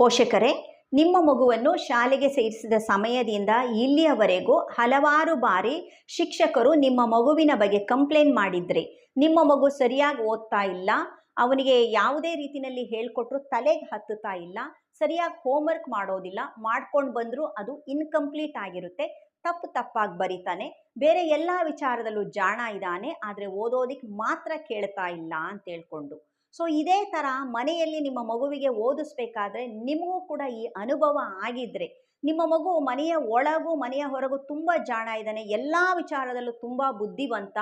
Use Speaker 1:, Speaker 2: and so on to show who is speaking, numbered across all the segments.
Speaker 1: ಪೋಷಕರೇ, ನಿಮ್ಮ ಮಗುವನ್ನು ಶಾಲೆಗೆ ಸೇರಿಸಿದ ಸಮಯದಿಂದ ಇಲ್ಲಿಯವರೆಗೂ ಹಲವಾರು ಬಾರಿ ಶಿಕ್ಷಕರು ನಿಮ್ಮ ಮಗುವಿನ ಬಗ್ಗೆ ಕಂಪ್ಲೇಂಟ್ ಮಾಡಿದ್ರಿ, ನಿಮ್ಮ ಮಗು ಸರಿಯಾಗಿ ಓದ್ತಾ ಇಲ್ಲ, ಅವನಿಗೆ ಯಾವುದೇ ರೀತಿಯಲ್ಲಿ ಹೇಳ್ಕೊಟ್ರು ತಲೆಗೆ ಹತ್ತುತ್ತಾ ಇಲ್ಲ, ಸರಿಯಾಗಿ ಹೋಮ್ವರ್ಕ್ ಮಾಡೋದಿಲ್ಲ, ಮಾಡ್ಕೊಂಡು ಬಂದರೂ ಅದು ಇನ್ಕಂಪ್ಲೀಟ್ ಆಗಿರುತ್ತೆ, ತಪ್ಪು ತಪ್ಪಾಗಿ ಬರಿತಾನೆ, ಬೇರೆ ಎಲ್ಲ ವಿಚಾರದಲ್ಲೂ ಜಾಣ ಇದ್ದಾನೆ, ಆದರೆ ಓದೋದಿಕ್ಕೆ ಮಾತ್ರ ಕೇಳ್ತಾ ಇಲ್ಲ ಅಂತ ಹೇಳ್ಕೊಂಡು. ಸೊ ಇದೇ ಥರ ಮನೆಯಲ್ಲಿ ನಿಮ್ಮ ಮಗುವಿಗೆ ಓದಿಸ್ಬೇಕಾದ್ರೆ ನಿಮಗೂ ಕೂಡ ಈ ಅನುಭವ ಆಗಿದ್ರೆ. ನಿಮ್ಮ ಮಗು ಮನೆಯ ಒಳಗೂ ಮನೆಯ ಹೊರಗೂ ತುಂಬ ಜಾಣ ಇದ್ದಾನೆ. ಎಲ್ಲ ವಿಚಾರದಲ್ಲೂ ತುಂಬ ಬುದ್ಧಿವಂತ.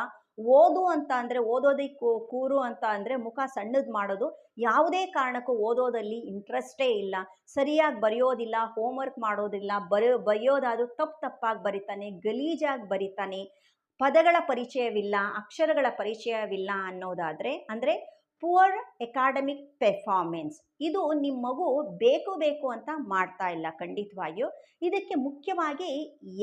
Speaker 1: ಓದು ಅಂತ ಅಂದರೆ ಓದೋದಕ್ಕೆ ಕೂರು ಅಂತ ಅಂದರೆ ಮುಖ ಸಣ್ಣದು ಮಾಡೋದು. ಯಾವುದೇ ಕಾರಣಕ್ಕೂ ಓದೋದಲ್ಲಿ ಇಂಟ್ರೆಸ್ಟೇ ಇಲ್ಲ. ಸರಿಯಾಗಿ ಬರೆಯೋದಿಲ್ಲ ಹೋಮ್ವರ್ಕ್ ಮಾಡೋದಿಲ್ಲ ಬರೆಯೋ ಬರೆಯೋದಾದ್ರೂ ತಪ್ಪು ತಪ್ಪಾಗಿ ಬರಿತಾನೆ, ಗಲೀಜಾಗಿ ಬರಿತಾನೆ. ಪದಗಳ ಪರಿಚಯವಿಲ್ಲ, ಅಕ್ಷರಗಳ ಪರಿಚಯವಿಲ್ಲ ಅನ್ನೋದಾದರೆ, ಅಂದರೆ ಪುವರ್ ಎಕಾಡೆಮಿಕ್ ಪೆರ್ಫಾರ್ಮೆನ್ಸ್ ಇದು ನಿಮ್ಮ ಮಗು ಬೇಕು ಬೇಕು ಅಂತ ಮಾಡ್ತಾ ಇಲ್ಲ ಖಂಡಿತವಾಗಿಯೂ. ಇದಕ್ಕೆ ಮುಖ್ಯವಾಗಿ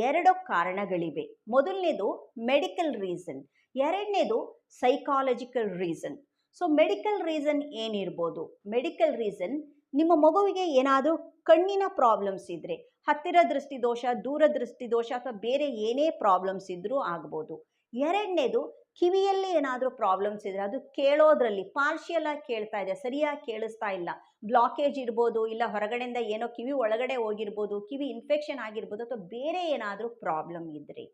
Speaker 1: ಎರಡು ಕಾರಣಗಳಿವೆ. ಮೊದಲನೇದು ಮೆಡಿಕಲ್ ರೀಸನ್ ಎರಡನೇದು psychological reason so medical reason ಏನಿರ್ಬೋದು? ಮೆಡಿಕಲ್ ರೀಸನ್ ನಿಮ್ಮ ಮಗುವಿಗೆ ಏನಾದರೂ ಕಣ್ಣಿನ ಪ್ರಾಬ್ಲಮ್ಸ್ ಇದ್ದರೆ ಹತ್ತಿರ ದೃಷ್ಟಿ ದೋಷ ದೂರ ದೃಷ್ಟಿ ದೋಷ ಅಥವಾ ಬೇರೆ ಏನೇ ಪ್ರಾಬ್ಲಮ್ಸ್ ಇದ್ದರೂ ಆಗ್ಬೋದು. ಎರಡನೇದು ಕಿವಿಯಲ್ಲಿ ಏನಾದರೂ ಪ್ರಾಬ್ಲಮ್ಸ್ ಇದ್ದರೆ ಅದು ಕೇಳೋದ್ರಲ್ಲಿ ಪಾರ್ಷಿಯಲ್ ಕೇಳ್ತಾ ಇದೆ, ಸರಿಯಾಗಿ ಕೇಳಿಸ್ತಾ ಇಲ್ಲ. ಬ್ಲಾಕೇಜ್ ಇರ್ಬೋದು, ಇಲ್ಲ ಹೊರಗಡೆಯಿಂದ ಏನೋ ಕಿವಿ ಒಳಗಡೆ ಹೋಗಿರ್ಬೋದು, ಕಿವಿ ಇನ್ಫೆಕ್ಷನ್ ಆಗಿರ್ಬೋದು ಅಥವಾ ಬೇರೆ ಏನಾದರೂ ಪ್ರಾಬ್ಲಮ್ ಇದ್ದರೆ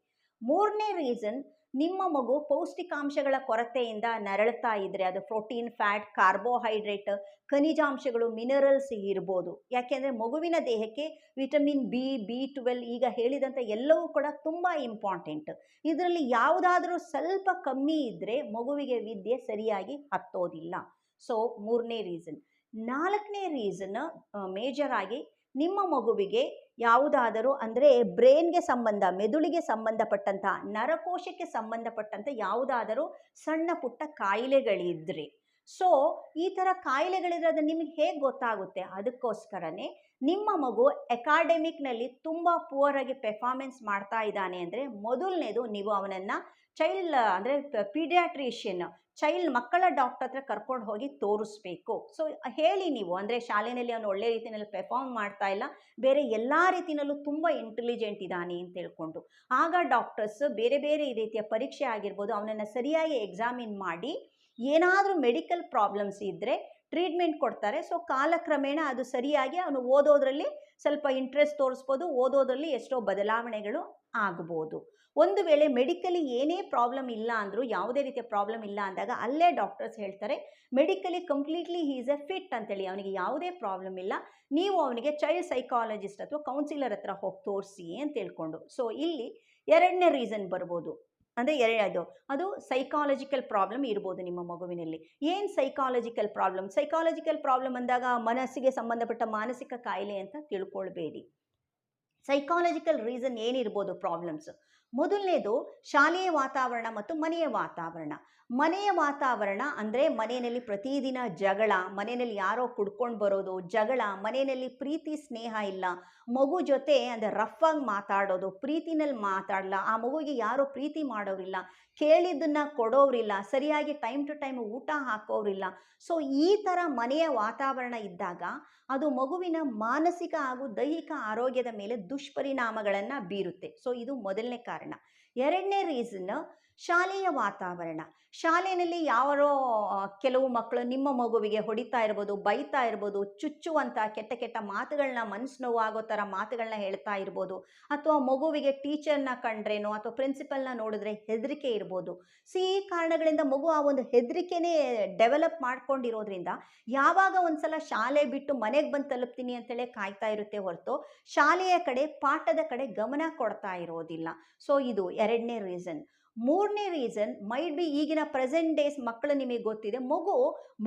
Speaker 1: ಮೂರನೇ ರೀಸನ್ ನಿಮ್ಮ ಮಗು ಪೌಷ್ಟಿಕಾಂಶಗಳ ಕೊರತೆಯಿಂದ ನರಳುತ್ತಾ ಇದ್ದರೆ ಅದು ಪ್ರೋಟೀನ್, ಫ್ಯಾಟ್, ಕಾರ್ಬೋಹೈಡ್ರೇಟ್, ಖನಿಜಾಂಶಗಳು, ಮಿನರಲ್ಸ್ ಇರ್ಬೋದು. ಯಾಕೆಂದರೆ ಮಗುವಿನ ದೇಹಕ್ಕೆ ವಿಟಮಿನ್ ಬಿ ಬಿ ಟ್ವೆಲ್ ಈಗ ಹೇಳಿದಂಥ ಎಲ್ಲವೂ ಕೂಡ ತುಂಬ ಇಂಪಾರ್ಟೆಂಟ್. ಇದರಲ್ಲಿ ಯಾವುದಾದ್ರೂ ಸ್ವಲ್ಪ ಕಮ್ಮಿ ಇದ್ದರೆ ಮಗುವಿಗೆ ವಿದ್ಯೆ ಸರಿಯಾಗಿ ಹತ್ತೋದಿಲ್ಲ. ಸೊ ಮೂರನೇ ರೀಸನ್ ನಾಲ್ಕನೇ ರೀಸನ್ ಮೇಜರ್ ಆಗಿ ನಿಮ್ಮ ಮಗುವಿಗೆ ಯಾವುದಾದರೂ ಅಂದರೆ ಬ್ರೈನ್ಗೆ ಸಂಬಂಧ, ಮೆದುಳಿಗೆ ಸಂಬಂಧಪಟ್ಟಂಥ, ನರಕೋಶಕ್ಕೆ ಸಂಬಂಧಪಟ್ಟಂಥ ಯಾವುದಾದರೂ ಸಣ್ಣ ಪುಟ್ಟ ಕಾಯಿಲೆಗಳಿದ್ದರೆ ಸೊ ಈ ಥರ ಕಾಯಿಲೆಗಳಿದ್ರೆ ಅದು ನಿಮಗೆ ಹೇಗೆ ಗೊತ್ತಾಗುತ್ತೆ? ಅದಕ್ಕೋಸ್ಕರನೇ ನಿಮ್ಮ ಮಗು ಅಕಾಡೆಮಿಕ್ನಲ್ಲಿ ತುಂಬ ಪುವರಾಗಿ ಪರ್ಫಾರ್ಮೆನ್ಸ್ ಮಾಡ್ತಾ ಇದ್ದಾನೆ ಅಂದರೆ ಮೊದಲನೇದು ನೀವು ಅವನನ್ನು ಚೈಲ್ಡ್ ಅಂದರೆ ಪೀಡಿಯಾಟ್ರಿಷಿಯನ್ ಚೈಲ್ಡ್ ಮಕ್ಕಳ ಡಾಕ್ಟರ್ ಹತ್ರ ಕರ್ಕೊಂಡು ಹೋಗಿ ತೋರಿಸ್ಬೇಕು. ಸೊ ಹೇಳಿ ನೀವು, ಅಂದರೆ ಶಾಲೆಯಲ್ಲಿ ಅವನು ಒಳ್ಳೆ ರೀತಿಯಲ್ಲಿ ಪರ್ಫಾರ್ಮ್ ಮಾಡ್ತಾ ಇಲ್ಲ, ಬೇರೆ ಎಲ್ಲ ರೀತಿಯಲ್ಲೂ ತುಂಬ ಇಂಟೆಲಿಜೆಂಟ್ ಇದ್ದಾನೆ ಅಂತ ಹೇಳ್ಕೊಂಡು. ಆಗ ಡಾಕ್ಟರ್ಸ್ ಬೇರೆ ಬೇರೆ ರೀತಿಯ ಪರೀಕ್ಷೆ ಆಗಿರ್ಬೋದು, ಅವನನ್ನು ಸರಿಯಾಗಿ ಎಕ್ಸಾಮಿನ್ ಮಾಡಿ ಏನಾದರೂ ಮೆಡಿಕಲ್ ಪ್ರಾಬ್ಲಮ್ಸ್ ಇದ್ದರೆ ಟ್ರೀಟ್ಮೆಂಟ್ ಕೊಡ್ತಾರೆ. ಸೊ ಕಾಲಕ್ರಮೇಣ ಅದು ಸರಿಯಾಗಿ ಅವನು ಓದೋದ್ರಲ್ಲಿ ಸ್ವಲ್ಪ ಇಂಟ್ರೆಸ್ಟ್ ತೋರಿಸ್ಬೋದು, ಓದೋದ್ರಲ್ಲಿ ಎಷ್ಟೋ ಬದಲಾವಣೆಗಳು ಆಗ್ಬೋದು. ಒಂದು ವೇಳೆ ಮೆಡಿಕಲಿ ಏನೇ ಪ್ರಾಬ್ಲಮ್ ಇಲ್ಲ ಅಂದರೂ, ಯಾವುದೇ ರೀತಿಯ ಪ್ರಾಬ್ಲಮ್ ಇಲ್ಲ ಅಂದಾಗ ಅಲ್ಲೇ ಡಾಕ್ಟರ್ಸ್ ಹೇಳ್ತಾರೆ medically completely is a fit ಅಂತೇಳಿ. ಅವನಿಗೆ ಯಾವುದೇ ಪ್ರಾಬ್ಲಮ್ ಇಲ್ಲ. ನೀವು ಅವನಿಗೆ ಚೈಲ್ಡ್ ಸೈಕಾಲಜಿಸ್ಟ್ ಅಥವಾ ಕೌನ್ಸಿಲರ್ ಹತ್ರ ಹೋಗಿ ತೋರಿಸಿ ಅಂತ ಹೇಳ್ಕೊಂಡು. ಸೊ ಇಲ್ಲಿ ಎರಡನೇ ರೀಸನ್ ಬರ್ಬೋದು. ಅಂದರೆ ಎರಡೋ ಅದು ಸೈಕಾಲಜಿಕಲ್ ಪ್ರಾಬ್ಲಮ್ ಇರ್ಬೋದು ನಿಮ್ಮ ಮಗುವಿನಲ್ಲಿ. ಏನು ಸೈಕಾಲಜಿಕಲ್ ಪ್ರಾಬ್ಲಮ್ ಸೈಕಾಲಜಿಕಲ್ ಪ್ರಾಬ್ಲಮ್ ಅಂದಾಗ ಮನಸ್ಸಿಗೆ ಸಂಬಂಧಪಟ್ಟ ಮಾನಸಿಕ ಕಾಯಿಲೆ ಅಂತ ತಿಳ್ಕೊಳ್ಬೇಡಿ. ಸೈಕಾಲಜಿಕಲ್ ರೀಸನ್ ಏನಿರ್ಬೋದು ಪ್ರಾಬ್ಲಮ್ಸ್ ಮೊದಲನೇದು ಶಾಲೆಯ ವಾತಾವರಣ ಮತ್ತು ಮನೆಯ ವಾತಾವರಣ. ಮನೆಯ ವಾತಾವರಣ ಅಂದರೆ ಮನೆಯಲ್ಲಿ ಪ್ರತಿದಿನ ಜಗಳ, ಮನೆಯಲ್ಲಿ ಯಾರೋ ಕುಡ್ಕೊಂಡು ಬರೋದು, ಜಗಳ, ಮನೆಯಲ್ಲಿ ಪ್ರೀತಿ, ಸ್ನೇಹ ಇಲ್ಲ. ಮಗು ಜೊತೆ ಅಂದರೆ ರಫ್ ಮಾತಾಡೋದು, ಪ್ರೀತಿನಲ್ಲಿ ಮಾತಾಡಲ್ಲ ಆ ಮಗುವಿಗೆ ಯಾರೋ ಪ್ರೀತಿ ಮಾಡೋರಿಲ್ಲ, ಕೇಳಿದ್ದನ್ನ ಕೊಡೋರಿಲ್ಲ ಸರಿಯಾಗಿ ಟೈಮ್ ಟು ಟೈಮ್ ಊಟ ಹಾಕೋರಿಲ್ಲ ಸೊ ಈ ಥರ ಮನೆಯ ವಾತಾವರಣ ಇದ್ದಾಗ ಅದು ಮಗುವಿನ ಮಾನಸಿಕ ಹಾಗೂ ದೈಹಿಕ ಆರೋಗ್ಯದ ಮೇಲೆ ದುಷ್ಪರಿಣಾಮಗಳನ್ನು ಬೀರುತ್ತೆ. ಸೊ ಇದು ಮೊದಲನೇ ಕಾರಣ. ಎರಡನೇ ರೀಸನ್ ಶಾಲೆಯ ವಾತಾವರಣ. ಶಾಲೆಯಲ್ಲಿ ಯಾರೋ ಕೆಲವು ಮಕ್ಕಳು ನಿಮ್ಮ ಮಗುವಿಗೆ ಹೊಡಿತಾ ಇರ್ಬೋದು, ಬೈತಾ ಇರ್ಬೋದು ಚುಚ್ಚುವಂಥ ಕೆಟ್ಟ ಕೆಟ್ಟ ಮಾತುಗಳನ್ನ ಮನಸ್ಸು ನೋವಾಗೋ ಥರ ಮಾತುಗಳನ್ನ ಹೇಳ್ತಾ ಇರ್ಬೋದು, ಅಥವಾ ಮಗುವಿಗೆ ಟೀಚರ್ನ ಕಂಡ್ರೇನು ಅಥವಾ ಪ್ರಿನ್ಸಿಪಲ್ನ ನೋಡಿದ್ರೆ ಹೆದರಿಕೆ ಇರ್ಬೋದು. ಸೊ, ಈ ಕಾರಣಗಳಿಂದ ಮಗು ಆ ಒಂದು ಹೆದರಿಕೆನೇ ಡೆವಲಪ್ ಮಾಡ್ಕೊಂಡಿರೋದ್ರಿಂದ ಯಾವಾಗ ಒಂದ್ಸಲ ಶಾಲೆ ಬಿಟ್ಟು ಮನೆಗೆ ಬಂದು ತಲುಪ್ತೀನಿ ಅಂತೇಳಿ ಕಾಯ್ತಾ ಇರುತ್ತೆ ಹೊರತು ಶಾಲೆಯ ಕಡೆ, ಪಾಠದ ಕಡೆ ಗಮನ ಕೊಡ್ತಾ ಇರೋದಿಲ್ಲ. ಸೊ, ಇದು ಎರಡನೇ ರೀಸನ್. ಮೂರನೇ ರೀಸನ್ ಮೈಟ್ ಬಿ ಈಗಿನ ಪ್ರೆಸೆಂಟ್ ಡೇಸ್ ಮಕ್ಕಳು ನಿಮಗೆ ಗೊತ್ತಿದೆ, ಮಗು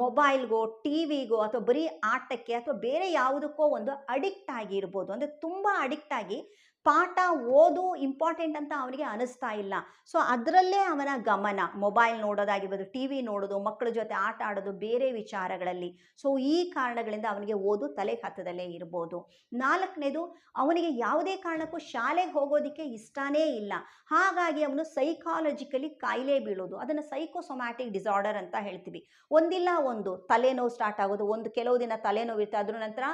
Speaker 1: ಮೊಬೈಲ್ಗೋ ಟಿ ವಿಗೋ ಅಥವಾ ಬರೀ ಆಟಕ್ಕೆ ಅಥವಾ ಬೇರೆ ಯಾವುದಕ್ಕೋ ಒಂದು ಅಡಿಕ್ಟ್ ಆಗಿರ್ಬೋದು. ಅಂದರೆ ತುಂಬ ಅಡಿಕ್ಟ್ ಆಗಿ ಪಾಠ ಓದು ಇಂಪಾರ್ಟೆಂಟ್ ಅಂತ ಅವನಿಗೆ ಅನಿಸ್ತಾ ಇಲ್ಲ. ಸೊ ಅದರಲ್ಲೇ ಅವನ ಗಮನ. ಮೊಬೈಲ್ ನೋಡೋದಾಗಿರ್ಬೋದು ಟಿ ವಿ ನೋಡೋದು, ಮಕ್ಕಳ ಜೊತೆ ಆಟ ಆಡೋದು, ಬೇರೆ ವಿಚಾರಗಳಲ್ಲಿ. ಸೊ ಈ ಕಾರಣಗಳಿಂದ ಅವನಿಗೆ ಓದು ತಲೆ ಹತ್ತದಲ್ಲೇ ಇರ್ಬೋದು. ನಾಲ್ಕನೇದು, ಅವನಿಗೆ ಯಾವುದೇ ಕಾರಣಕ್ಕೂ ಶಾಲೆಗೆ ಹೋಗೋದಕ್ಕೆ ಇಷ್ಟನೇ ಇಲ್ಲ. ಹಾಗಾಗಿ ಅವನು ಸೈಕಾಲಜಿಕಲಿ ಕಾಯಿಲೆ ಬೀಳೋದು. ಅದನ್ನು ಸೈಕೋಸೊಮ್ಯಾಟಿಕ್ ಡಿಸಾರ್ಡರ್ ಅಂತ ಹೇಳ್ತೀವಿ. ಒಂದಿಲ್ಲ ಒಂದು. ತಲೆನೋವು ಸ್ಟಾರ್ಟ್ ಆಗೋದು. ಒಂದು ಕೆಲವು ದಿನ ತಲೆನೋವು ಇರುತ್ತೆ ಅದ್ರ ನಂತರ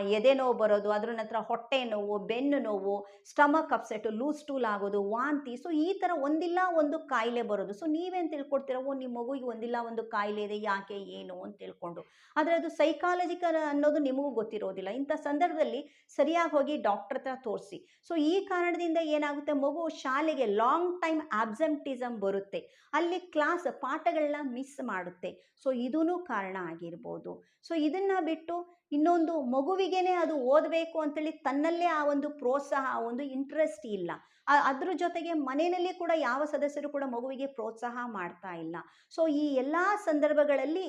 Speaker 1: ಎದೆ ನೋವು ಬರೋದು, ಅದ್ರ ನಂತರ ಹೊಟ್ಟೆ ನೋವು, ಬೆನ್ನು ನೋವು, ಸ್ಟಮಕ್ ಅಪ್ಸೆಟ್, ಲೂಸ್ ಟೂಲ್ ಆಗೋದು, ವಾಂತಿ. ಸೊ ಈ ಥರ ಒಂದಿಲ್ಲ ಒಂದು ಕಾಯಿಲೆ ಬರೋದು. ಸೊ ನೀವೇನು ತಿಳ್ಕೊಡ್ತೀರ? ನಿಮ್ಮ ಮಗುವಿಗೆ ಒಂದಿಲ್ಲ ಒಂದು ಕಾಯಿಲೆ ಇದೆ, ಯಾಕೆ, ಏನು ಅಂತ ತಿಳ್ಕೊಂಡು. ಆದರೆ ಅದು ಸೈಕಾಲಜಿಕಲ್ ಅನ್ನೋದು ನಿಮಗೂ ಗೊತ್ತಿರೋದಿಲ್ಲ. ಇಂಥ ಸಂದರ್ಭದಲ್ಲಿ ಸರಿಯಾಗಿ ಹೋಗಿ ಡಾಕ್ಟರ್ ಹತ್ರ ತೋರಿಸಿ. ಸೊ ಈ ಕಾರಣದಿಂದ ಏನಾಗುತ್ತೆ? ಮಗು ಶಾಲೆಗೆ ಲಾಂಗ್ ಟೈಮ್ ಆಬ್ಸೆಂಟಿಸಮ್ ಬರುತ್ತೆ. ಅಲ್ಲಿ ಕ್ಲಾಸ್ ಪಾಠಗಳನ್ನ ಮಿಸ್ ಮಾಡುತ್ತೆ. ಸೊ ಇದೂ ಕಾರಣ ಆಗಿರ್ಬೋದು. ಸೊ ಇದನ್ನು ಬಿಟ್ಟು ಇನ್ನೊಂದು ಮಗುವಿಗೇನೆ ಅದು ಓದಬೇಕು ಅಂತೇಳಿ ತನ್ನಲ್ಲೇ ಆ ಒಂದು ಪ್ರೋತ್ಸಾಹ, ಆ ಒಂದು ಇಂಟ್ರೆಸ್ಟ್ ಇಲ್ಲ. ಅದ್ರ ಜೊತೆಗೆ ಮನೆಯಲ್ಲಿ ಕೂಡ ಯಾವ ಸದಸ್ಯರು ಕೂಡ ಮಗುವಿಗೆ ಪ್ರೋತ್ಸಾಹ ಮಾಡ್ತಾ ಇಲ್ಲ. ಸೊ ಈ ಎಲ್ಲ ಸಂದರ್ಭಗಳಲ್ಲಿ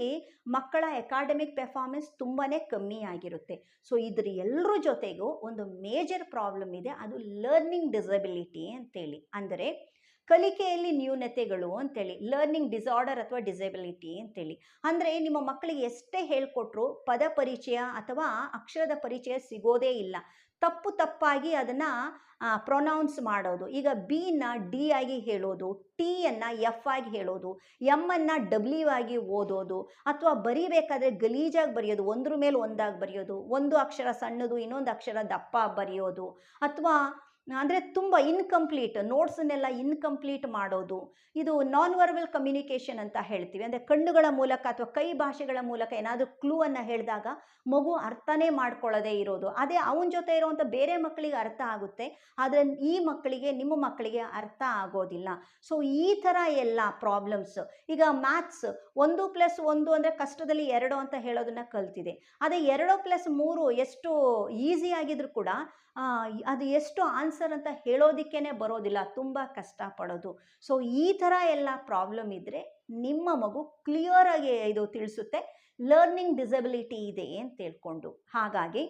Speaker 1: ಮಕ್ಕಳ ಅಕಾಡೆಮಿಕ್ ಪೆರ್ಫಾರ್ಮೆನ್ಸ್ ತುಂಬಾ ಕಮ್ಮಿ ಆಗಿರುತ್ತೆ. ಸೊ ಇದ್ರ ಎಲ್ಲರ ಜೊತೆಗೂ ಒಂದು ಮೇಜರ್ ಪ್ರಾಬ್ಲಮ್ ಇದೆ. ಅದು ಲರ್ನಿಂಗ್ ಡಿಸಬಿಲಿಟಿ ಅಂತೇಳಿ. ಅಂದರೆ ಕಲಿಕೆಯಲ್ಲಿ ನ್ಯೂನತೆಗಳು ಅಂತೇಳಿ ಲರ್ನಿಂಗ್ ಡಿಸಾರ್ಡರ್ ಅಥವಾ ಡಿಸೆಬಿಲಿಟಿ ಅಂತೇಳಿ. ಅಂದರೆ ನಿಮ್ಮ ಮಕ್ಕಳಿಗೆ ಎಷ್ಟೇ ಹೇಳಿಕೊಟ್ರು ಪದ ಪರಿಚಯ ಅಥವಾ ಅಕ್ಷರದ ಪರಿಚಯ ಸಿಗೋದೇ ಇಲ್ಲ. ತಪ್ಪು ತಪ್ಪಾಗಿ ಅದನ್ನು ಪ್ರೊನೌನ್ಸ್ ಮಾಡೋದು. ಈಗ ಬಿನ ಡಿ ಆಗಿ ಹೇಳೋದು ಟಿಯನ್ನು ಎಫ್ ಆಗಿ ಹೇಳೋದು ಎಮ್ಮನ್ನು ಡಬ್ಲ್ಯೂ ಆಗಿ ಓದೋದು, ಅಥವಾ ಬರಿಬೇಕಾದ್ರೆ ಗಲೀಜಾಗಿ ಬರೆಯೋದು, ಒಂದ್ರ ಮೇಲೆ ಒಂದಾಗಿ ಬರೆಯೋದು, ಒಂದು ಅಕ್ಷರ ಸಣ್ಣದು, ಇನ್ನೊಂದು ಅಕ್ಷರ ದಪ್ಪ ಬರೆಯೋದು, ಅಥವಾ ಅಂದರೆ ತುಂಬ ಇನ್ಕಂಪ್ಲೀಟ್ ನೋಟ್ಸನ್ನೆಲ್ಲ ಇನ್ಕಂಪ್ಲೀಟ್ ಮಾಡೋದು. ಇದು ನಾನ್ ವರ್ಬಲ್ ಕಮ್ಯುನಿಕೇಷನ್ ಅಂತ ಹೇಳ್ತೀವಿ. ಅಂದರೆ ಕಣ್ಣುಗಳ ಮೂಲಕ ಅಥವಾ ಕೈ ಭಾಷೆಗಳ ಮೂಲಕ ಏನಾದರೂ ಕ್ಲೂ ಅನ್ನು ಹೇಳಿದಾಗ ಮಗು ಅರ್ಥನೇ ಮಾಡ್ಕೊಳ್ಳೋದೇ ಇರೋದು. ಅದೇ ಅವನ ಜೊತೆ ಇರುವಂಥ ಬೇರೆ ಮಕ್ಕಳಿಗೆ ಅರ್ಥ ಆಗುತ್ತೆ. ಆದರೆ ಈ ಮಕ್ಕಳಿಗೆ, ನಿಮ್ಮ ಮಕ್ಕಳಿಗೆ ಅರ್ಥ ಆಗೋದಿಲ್ಲ. ಸೊ ಈ ಥರ ಎಲ್ಲ ಪ್ರಾಬ್ಲಮ್ಸ್ ಈಗ ಮ್ಯಾಥ್ಸ್ ಒಂದು ಪ್ಲಸ್ ಒಂದು ಅಂದರೆ ಕಷ್ಟದಲ್ಲಿ ಎರಡು ಅಂತ ಹೇಳೋದನ್ನ ಕಲ್ತಿದೆ. ಅದೇ ಎರಡು ಪ್ಲಸ್ ಮೂರು ಎಷ್ಟು ಈಸಿ ಆಗಿದ್ರು ಕೂಡ ಅದು ಎಷ್ಟು ಆನ್ಸರ್ ಅಂತ ಹೇಳೋದಕ್ಕೇ ಬರೋದಿಲ್ಲ, ತುಂಬ ಕಷ್ಟಪಡೋದು. ಸೊ ಈ ಥರ ಎಲ್ಲ ಪ್ರಾಬ್ಲಮ್ ಇದ್ದರೆ ನಿಮ್ಮ ಮಗು ಕ್ಲಿಯರಾಗಿ ಇದು ತಿಳಿಸುತ್ತೆ. ಲರ್ನಿಂಗ್ ಡಿಸಬಿಲಿಟಿ ಇದೆ ಅಂತ ತಿಳ್ಕೊಂಡು. ಹಾಗಾಗಿ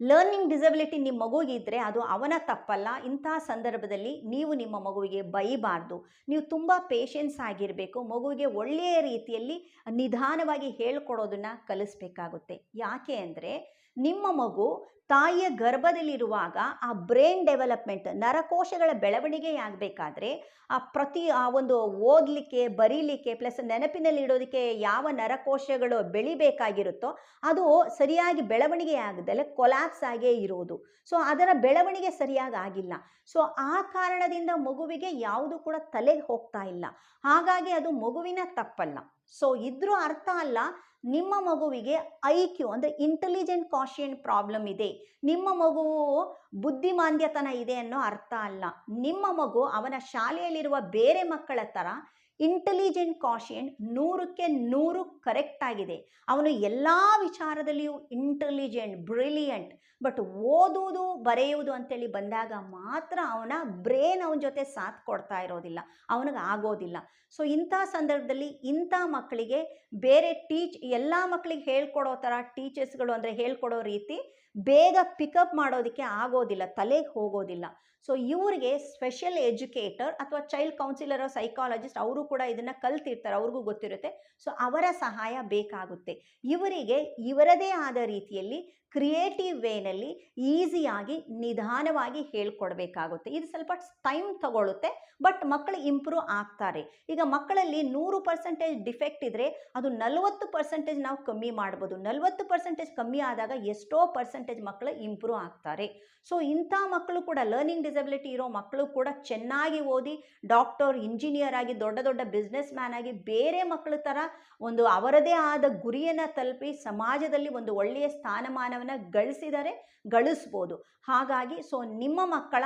Speaker 1: ಲರ್ನಿಂಗ್ ಡಿಸಬಿಲಿಟಿ ನಿಮ್ಮ ಮಗುಗಿದ್ರೆ ಅದು ಅವನ ತಪ್ಪಲ್ಲ. ಇಂತಹ ಸಂದರ್ಭದಲ್ಲಿ ನೀವು ನಿಮ್ಮ ಮಗುವಿಗೆ ಬೈಬಾರ್ದು. ನೀವು ತುಂಬ ಪೇಷನ್ಸ್ ಆಗಿರಬೇಕು. ಮಗುವಿಗೆ ಒಳ್ಳೆಯ ರೀತಿಯಲ್ಲಿ ನಿಧಾನವಾಗಿ ಹೇಳ್ಕೊಡೋದನ್ನು ಕಲಿಸ್ಬೇಕಾಗುತ್ತೆ. ಯಾಕೆ ಅಂದರೆ ನಿಮ್ಮ ಮಗು ತಾಯಿಯ ಗರ್ಭದಲ್ಲಿರುವಾಗ ಆ ಬ್ರೈನ್ ಡೆವಲಪ್ಮೆಂಟ್ ನರಕೋಶಗಳ ಬೆಳವಣಿಗೆಯಾಗಬೇಕಾದ್ರೆ ಆ ಪ್ರತಿ ಆ ಒಂದು ಓದಲಿಕ್ಕೆ, ಬರೀಲಿಕ್ಕೆ ಪ್ಲಸ್ ನೆನಪಿನಲ್ಲಿ ಇಡೋದಕ್ಕೆ ಯಾವ ನರಕೋಶಗಳು ಬೆಳಿಬೇಕಾಗಿರುತ್ತೋ ಅದು ಸರಿಯಾಗಿ ಬೆಳವಣಿಗೆ ಆಗದಲ್ಲೇ ಕೊಲ್ಯಾಪ್ಸ್ ಆಗೇ ಇರೋದು. ಸೊ ಅದರ ಬೆಳವಣಿಗೆ ಸರಿಯಾಗಿ ಆಗಿಲ್ಲ. ಸೊ ಆ ಕಾರಣದಿಂದ ಮಗುವಿಗೆ ಯಾವುದು ಕೂಡ ತಲೆಗೆ ಹೋಗ್ತಾ ಇಲ್ಲ. ಹಾಗಾಗಿ ಅದು ಮಗುವಿನ ತಪ್ಪಲ್ಲ. ಸೊ ಇದ್ರೂ ಅರ್ಥ ಅಲ್ಲ, ನಿಮ್ಮ ಮಗುವಿಗೆ ಐ ಕ್ಯೂ ಅಂದರೆ ಇಂಟೆಲಿಜೆಂಟ್ ಕಾಶಿಯನ್ ಪ್ರಾಬ್ಲಮ್ ಇದೆ. ನಿಮ್ಮ ಮಗುವು ಬುದ್ಧಿಮಾಂದ್ಯತನ ಇದೆ ಅನ್ನೋ ಅರ್ಥ ಅಲ್ಲ. ನಿಮ್ಮ ಮಗು ಅವನ ಶಾಲೆಯಲ್ಲಿರುವ ಬೇರೆ ಮಕ್ಕಳ ಥರ ಇಂಟೆಲಿಜೆಂಟ್ ಕಾಶಿಯನ್ ನೂರಕ್ಕೆ ನೂರು ಕರೆಕ್ಟ್ ಆಗಿದೆ. ಅವನು ಎಲ್ಲ ವಿಚಾರದಲ್ಲಿಯೂ ಇಂಟೆಲಿಜೆಂಟ್ ಬ್ರಿಲಿಯಂಟ್ ಬಟ್ ಓದುವುದು, ಬರೆಯುವುದು ಅಂತೇಳಿ ಬಂದಾಗ ಮಾತ್ರ ಅವನ ಬ್ರೇನ್ ಅವನ ಜೊತೆ ಸಾಥ್ ಕೊಡ್ತಾ ಇರೋದಿಲ್ಲ. ಅವನಿಗೆ ಆಗೋದಿಲ್ಲ. ಸೊ ಇಂಥ ಸಂದರ್ಭದಲ್ಲಿ ಇಂಥ ಮಕ್ಕಳಿಗೆ ಬೇರೆ ಟೀಚ್ ಎಲ್ಲ ಮಕ್ಕಳಿಗೆ ಹೇಳ್ಕೊಡೋ ಥರ ಟೀಚರ್ಸ್ಗಳು ಅಂದರೆ ಹೇಳ್ಕೊಡೋ ರೀತಿ ಬೇಗ ಪಿಕಪ್ ಮಾಡೋದಕ್ಕೆ ಆಗೋದಿಲ್ಲ, ತಲೆಗೆ ಹೋಗೋದಿಲ್ಲ. ಸೊ ಇವರಿಗೆ ಸ್ಪೆಷಲ್ ಎಜುಕೇಟರ್ ಅಥವಾ ಚೈಲ್ಡ್ ಕೌನ್ಸಿಲರ್ ಸೈಕಾಲಜಿಸ್ಟ್ ಅವರು ಕೂಡ ಇದನ್ನು ಕಲ್ತಿರ್ತಾರೆ, ಅವ್ರಿಗೂ ಗೊತ್ತಿರುತ್ತೆ. ಸೊ ಅವರ ಸಹಾಯ ಬೇಕಾಗುತ್ತೆ. ಇವರಿಗೆ ಇವರದೇ ಆದ ರೀತಿಯಲ್ಲಿ ಕ್ರಿಯೇಟಿವ್ ವೇನಲ್ಲಿ ಈಸಿಯಾಗಿ ನಿಧಾನವಾಗಿ ಹೇಳ್ಕೊಡ್ಬೇಕಾಗುತ್ತೆ. ಇದು ಸ್ವಲ್ಪ ಟೈಮ್ ತಗೊಳ್ಳುತ್ತೆ ಬಟ್ ಮಕ್ಕಳು ಇಂಪ್ರೂವ್ ಆಗ್ತಾರೆ. ಈಗ ಮಕ್ಕಳಲ್ಲಿ ನೂರು ಪರ್ಸೆಂಟೇಜ್ ಡಿಫೆಕ್ಟ್ ಇದ್ದರೆ ಅದು ನಲವತ್ತು ಪರ್ಸೆಂಟೇಜ್ ನಾವು ಕಮ್ಮಿ ಮಾಡ್ಬೋದು. ನಲವತ್ತು ಪರ್ಸೆಂಟೇಜ್ ಕಮ್ಮಿ ಆದಾಗ ಎಷ್ಟೋ ಪರ್ಸೆಂಟೇಜ್ ಮಕ್ಕಳು ಇಂಪ್ರೂವ್ ಆಗ್ತಾರೆ. ಸೊ ಇಂಥ ಮಕ್ಕಳು ಕೂಡ ಲರ್ನಿಂಗ್ ಡಿಸಬಿಲಿಟಿ ಇರೋ ಮಕ್ಕಳು ಕೂಡ ಚೆನ್ನಾಗಿ ಓದಿ ಡಾಕ್ಟರ್ ಇಂಜಿನಿಯರ್ ಆಗಿ ದೊಡ್ಡ ದೊಡ್ಡ ಬಿಸ್ನೆಸ್ ಮ್ಯಾನ್ ಆಗಿ ಬೇರೆ ಮಕ್ಕಳ ಥರ ಒಂದು ಅವರದೇ ಆದ ಗುರಿಯನ್ನು ತಲುಪಿ ಸಮಾಜದಲ್ಲಿ ಒಂದು ಒಳ್ಳೆಯ ಸ್ಥಾನಮಾನವನ್ನು ಗಳಿಸಿದರೆ ಗಳಿಸ್ಬೋದು. ಹಾಗಾಗಿ ಸೊ ನಿಮ್ಮ ಮಕ್ಕಳ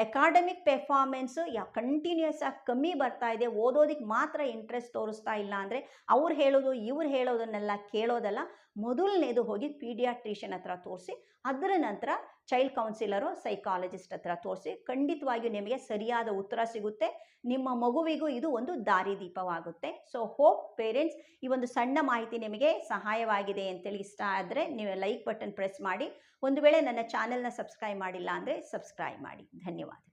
Speaker 1: ಅಕಾಡೆಮಿಕ್ ಪರ್ಫಾರ್ಮೆನ್ಸು ಯಾ ಕಂಟಿನ್ಯೂಸ್ ಆಗಿ ಕಮ್ಮಿ ಬರ್ತಾ ಇದೆ ಓದೋದಕ್ಕೆ ಮಾತ್ರ ಇಂಟ್ರೆಸ್ಟ್ ತೋರಿಸ್ತಾ ಇಲ್ಲ ಅಂದರೆ ಅವ್ರು ಹೇಳೋದು, ಇವ್ರು ಹೇಳೋದನ್ನೆಲ್ಲ ಕೇಳೋದಲ್ಲ. ಮೊದಲನೇದು ಹೋಗಿ ಪೀಡಿಯಾಟ್ರಿಷಿಯನ್ ಹತ್ರ ತೋರಿಸಿ, ಅದರ ನಂತರ ಚೈಲ್ಡ್ ಕೌನ್ಸಿಲರು, ಸೈಕಾಲಜಿಸ್ಟ್ ಹತ್ರ ತೋರಿಸಿ, ಖಂಡಿತವಾಗಿಯೂ ನಿಮಗೆ ಸರಿಯಾದ ಉತ್ತರ ಸಿಗುತ್ತೆ. ನಿಮ್ಮ ಮಗುವಿಗೂ ಇದು ಒಂದು ದಾರಿದೀಪವಾಗುತ್ತೆ ಸೊ ಹೋಪ್ ಪೇರೆಂಟ್ಸ್ ಈ ಒಂದು ಸಣ್ಣ ಮಾಹಿತಿ ನಿಮಗೆ ಸಹಾಯವಾಗಿದೆ ಅಂತೇಳಿ ಇಷ್ಟ ಆದರೆ ನೀವು ಲೈಕ್ ಬಟನ್ ಪ್ರೆಸ್ ಮಾಡಿ. ಒಂದು ವೇಳೆ ನನ್ನ ಚಾನೆಲ್ನ ಸಬ್ಸ್ಕ್ರೈಬ್ ಮಾಡಿಲ್ಲ ಅಂದರೆ ಸಬ್ಸ್ಕ್ರೈಬ್ ಮಾಡಿ. ಧನ್ಯವಾದ